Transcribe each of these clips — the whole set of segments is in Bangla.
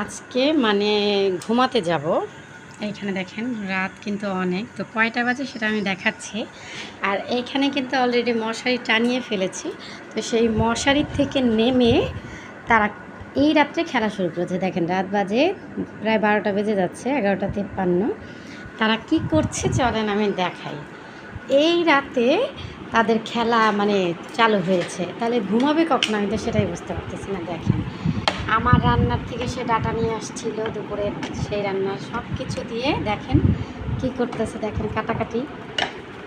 আজকে মানে ঘুমাতে যাব। এইখানে দেখেন রাত কিন্তু অনেক, তো কয়টা বাজে সেটা আমি দেখাচ্ছি। আর এইখানে কিন্তু অলরেডি মশারি টানিয়ে ফেলেছি, তো সেই মশারির থেকে নেমে তারা এই রাত্রে খেলা শুরু করেছে। দেখেন রাত বাজে, প্রায় বারোটা বেজে যাচ্ছে, এগারোটা তিপ্পান্ন। তারা কি করছে চলেন আমি দেখাই। এই রাতে তাদের খেলা মানে চালু হয়েছে। তাহলে ঘুমাবে কখন আমি তো সেটাই বুঝতে পারতেছি না, দেখেন। আমার রান্নার থেকে সে ডাটা নিয়ে আসছিল দুপুরে সেই রান্না। সব কিছু দিয়ে দেখেন কি করতেছে, দেখেন কাটাকাটি।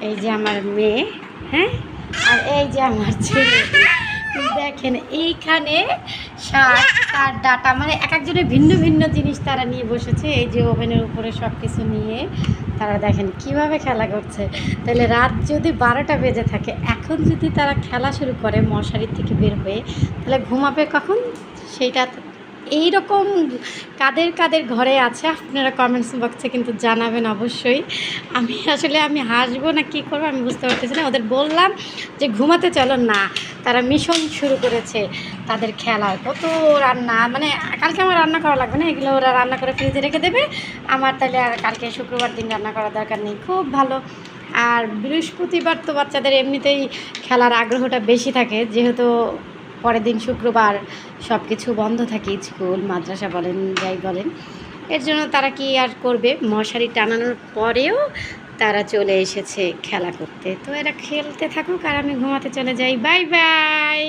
এই যে আমার মেয়ে হ্যাঁ? আর এই যে আমার ছেলে। দেখেন, এইখানে শাক তার ডাটা মানে এক একজনের ভিন্ন ভিন্ন জিনিস তারা নিয়ে বসেছে। এই যে ওভেনের উপরে সব কিছু নিয়ে তারা দেখেন কীভাবে খেলা করছে। তাহলে রাত যদি বারোটা বেজে থাকে, এখন যদি তারা খেলা শুরু করে মশারির থেকে বের হয়ে, তাহলে ঘুমাবে কখন? সেইটা এইরকম কাদের কাদের ঘরে আছে, আপনারা কমেন্টস বক্সে কিন্তু জানাবেন অবশ্যই। আমি আসলে আমি হাসবো না, কী করব আমি বুঝতে পারতেছি না। ওদের বললাম যে ঘুমাতে চলো না তারা মিশন শুরু করেছে তাদের খেলার কত রান্না মানে কালকে আমার রান্না করা লাগবে না, এগুলো ওরা রান্না করে ফ্রিজে রেখে দেবে। আমার তাহলে আর কালকে শুক্রবার দিন রান্না করার দরকার নেই, খুব ভালো। আর বৃহস্পতিবার তো বাচ্চাদের এমনিতেই খেলার আগ্রহটা বেশি থাকে, যেহেতু পরের দিন শুক্রবার সব কিছু বন্ধ থাকে, স্কুল, মাদ্রাসা বলেন, যাই বলেন। এর জন্য তারা কি আর করবে? মশারি টানানোর পরেও তারা চলে এসেছে খেলা করতে। তো এরা খেলতে থাকুক আর আমি ঘুমাতে চলে যাই। Bye bye!